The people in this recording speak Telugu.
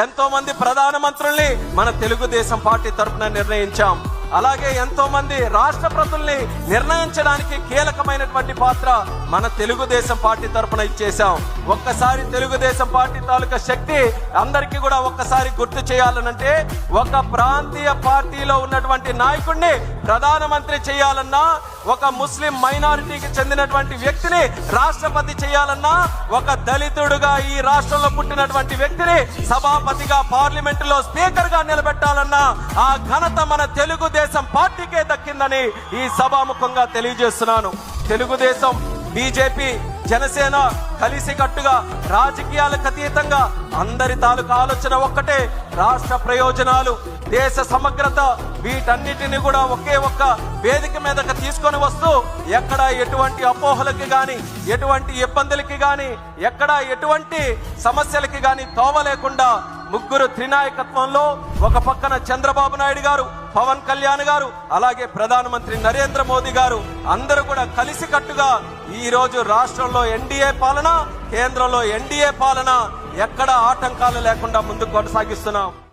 ఎంతో మంది ప్రధానమంత్రుల్ని మన తెలుగుదేశం పార్టీ తరఫున నిర్ణయించాం. అలాగే ఎంతో మంది రాష్ట్రపతుల్ని నిర్ణయించడానికి కీలకమైనటువంటి పాత్ర మన తెలుగుదేశం పార్టీ తరఫున ఇచ్చేశాం. ఒక్కసారి తెలుగుదేశం పార్టీ తాలూకా శక్తి అందరికీ కూడా ఒక్కసారి గుర్తు చేయాలనంటే ఒక ప్రాంతీయ పార్టీలో ఉన్నటువంటి నాయకుడిని ప్రధానమంత్రి చేయాలన్నా ఒక ముస్లిం మైనారిటీకి చెందినటువంటి వ్యక్తిని రాష్ట్రపతి చేయాలన్నా ఒక దళితుడుగా ఈ రాష్ట్రంలో పుట్టినటువంటి వ్యక్తిని సభాపతిగా పార్లమెంట్లో స్పీకర్గా నిలబెట్టాలన్నా ఆ ఘనత మన తెలుగుదేశం పార్టీకే దక్కిందని ఈ సభాముఖంగా తెలియజేస్తున్నాను. తెలుగుదేశం బీజేపీ జనసేన కలిసికట్టుగా రాజకీయాలకు అతీతంగా అందరి తాలూకా ఆలోచన ఒక్కటే రాష్ట్ర ప్రయోజనాలు దేశ సమగ్రత వీటన్నిటిని కూడా ఒకే ఒక్క వేదిక మీదకి తీసుకొని వస్తూ ఎక్కడ ఎటువంటి అపోహలకి కానీ ఎటువంటి ఇబ్బందులకి కానీ ఎక్కడ ఎటువంటి సమస్యలకి కానీ తోవ లేకుండా ముగ్గురు త్రినాయకత్వంలో ఒక పక్కన చంద్రబాబు నాయుడు గారు పవన్ కళ్యాణ్ గారు అలాగే ప్రధానమంత్రి నరేంద్ర మోదీ గారు అందరూ కూడా కలిసికట్టుగా ఈ రోజు రాష్ట్రంలో ఎన్డీఏ పాలన కేంద్రంలో ఎన్డీఏ పాలన ఎక్కడ ఆటంకాలు లేకుండా ముందుకు కొనసాగిస్తున్నాం.